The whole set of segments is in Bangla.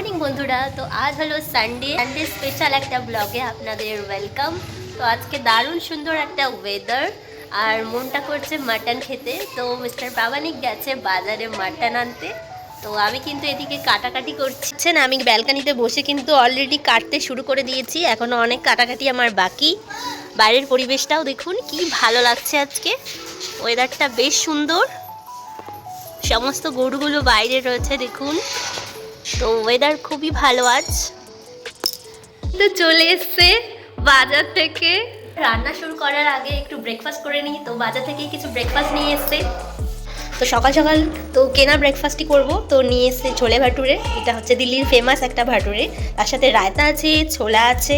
মর্নিং বন্ধুরা, তো আজ হলো সানডে সানডে স্পেশাল একটা ব্লগে আপনাদের ওয়েলকাম তো আজকে দারুণ সুন্দর একটা ওয়েদার আর মনটা করছে মাটন খেতে। তো মিস্টার বাবানিক গেছে বাজারে মাটন আনতে। তো আমি কিন্তু এদিকে কাটাকাটি করছি। না আমি ব্যালকানিতে বসে কিন্তু অলরেডি কাটতে শুরু করে দিয়েছি। এখনও অনেক কাটাকাটি আমার বাকি। বাইরের পরিবেশটাও দেখুন, কি ভালো লাগছে আজকে। ওয়েদারটা বেশ সুন্দর। সমস্ত গরুগুলো বাইরে রয়েছে, দেখুন। তো ওয়েদার খুবই ভালো আজ। তো চলে এসছে বাজার থেকে। রান্না শুরু করার আগে একটু ব্রেকফাস্ট করে নিই। তো বাজার থেকে কিছু ব্রেকফাস্ট নিয়ে এসছে। তো সকাল সকাল তো কেনা ব্রেকফাস্টই করব। তো নিয়ে এসছে ছোলে ভাটুরে। এটা হচ্ছে দিল্লির ফেমাস একটা ভাটুরে। তার সাথে রায়তা আছে, ছোলা আছে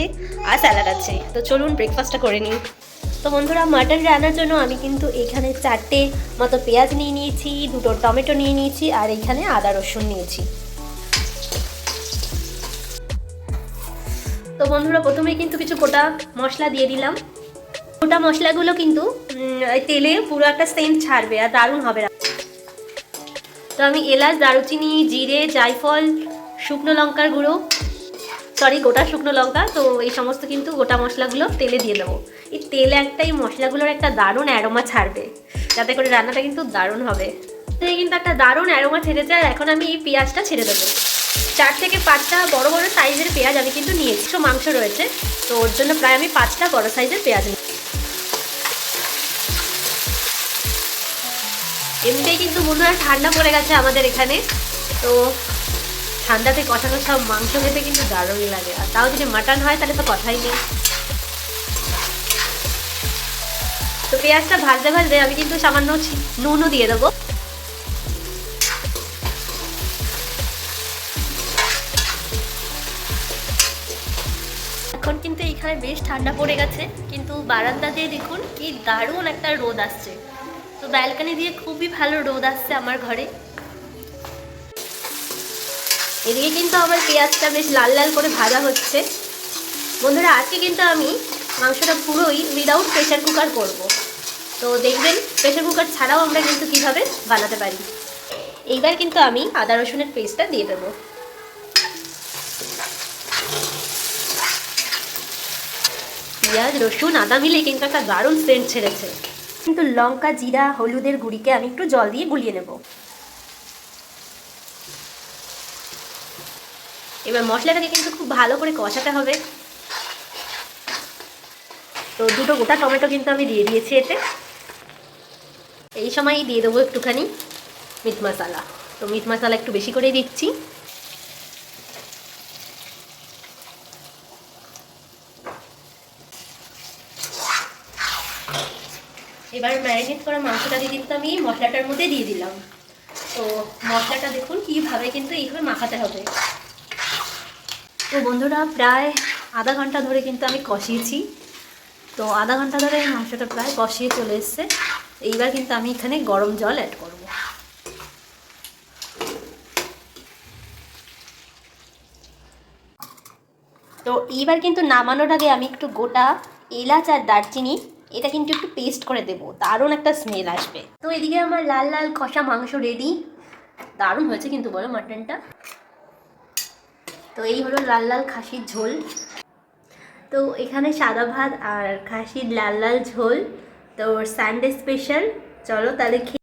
আর স্যালাড আছে। তো চলুন ব্রেকফাস্টটা করে নিই। তো বন্ধুরা মাটন রান্নার জন্য আমি কিন্তু এখানে চারটে মতো পেঁয়াজ নিয়ে নিয়েছি, দুটো টমেটো নিয়ে নিয়েছি আর এখানে আদা রসুন নিয়েছি। তো বন্ধুরা, প্রথমেই কিন্তু কিছু গোটা মশলা দিয়ে দিলাম। গোটা মশলাগুলো কিন্তু তেলে পুরো একটা সেন্ট ছাড়বে আর দারুণ হবে। তো আমি এলাচ, দারুচিনি, জিরে, জায়ফল, শুকনো লঙ্কার গুঁড়ো সরি গোটা শুকনো লঙ্কা, তো এই সমস্ত কিন্তু গোটা মশলাগুলো তেলে দিয়ে দেবো। এই তেলে একটা, এই মশলাগুলোর একটা দারুণ অ্যারোমা ছাড়বে, যাতে করে রান্নাটা কিন্তু দারুণ হবে। কিন্তু একটা দারুণ অ্যারোমা ছেড়েছে, আর এখন আমি এই পেঁয়াজটা ছেড়ে দেবো। চার থেকে পাঁচটা বড় বড় সাইজের পেঁয়াজ আমি কিন্তু নিয়েছি। মাংস রয়েছে, তো ওর জন্য প্রায় আমি পাঁচটা বড় সাইজের পেঁয়াজ নিই এমনিতেই কিন্তু মনে হয় ঠান্ডা পড়ে গেছে আমাদের এখানে, তো ঠান্ডাতে কষা কষা মাংস খেতে কিন্তু দারুণই লাগে। আর তাও যদি মাটন হয়, তাহলে তো কথাই নেই। তো পেঁয়াজটা ভাজতে ভাজতে আমি কিন্তু সামান্য নুনও দিয়ে দেবো। এখন বেশ ঠান্ডা পড়ে গেছে, কিন্তু বারান্দা দিয়ে দেখুন কি দারুণ একটা রোদ আসছে। তো ব্যালকানি দিয়ে খুবই ভালো রোদ আসছে আমার ঘরে। এদিকে কিন্তু আমার পেঁয়াজটা বেশ লাল লাল করে ভাজা হচ্ছে। বন্ধুরা, আজকে কিন্তু আমি মাংসটা পুরোই উইদাউট প্রেশার কুকার করব। তো দেখবেন প্রেশার কুকার ছাড়াও আমরা কিন্তু কীভাবে বানাতে পারি। এইবার কিন্তু আমি আদা রসুনের পেস্টটা দিয়ে দেবো। পেঁয়াজ, রসুন, আদা মিলে কিন্তু একটা দারুণ সেন্ট ছেড়েছে। কিন্তু লঙ্কা, জিরা, হলুদের গুঁড়িকে আমি একটু জল দিয়ে গুলিয়ে নেব। এবার মশলাটাকে কিন্তু খুব ভালো করে কষাতে হবে। তো দুটো গোটা টমেটো কিন্তু আমি দিয়ে দিয়েছি এতে। এই সময়ই দিয়ে দেবো একটুখানি মিট মশলা তো মিট মশলা একটু বেশি করেই দিচ্ছি। এবার ম্যারিনেট করা মাংসটাকে কিন্তু আমি মশলাটার মধ্যে দিয়ে দিলাম। তো মশলাটা দেখুন কীভাবে কিন্তু এইভাবে মাখাতে হবে। তো বন্ধুরা, প্রায় আধা ঘণ্টা ধরে কিন্তু আমি কষিয়েছি। তো আধা ঘণ্টা ধরে এই মাংসটা প্রায় কষিয়ে চলে এসছে। এইবার কিন্তু আমি এখানে গরম জল অ্যাড করব। তো এইবার কিন্তু নামানোর আগে আমি একটু গোটা এলাচ আর দারচিনি এটা কিন্তু একটু পেস্ট করে দেবো, দারুণ একটা স্মেল আসবে। তো এদিকে আমার লাল লাল কষা মাংস রেডি দারুণ হয়েছে কিন্তু বলো মাটনটা তো এই হলো লাল লাল খাসির ঝোল। তো এখানে সাদা ভাত আর খাসির লাল লাল ঝোল, তো সানডে স্পেশাল চলো তাহলে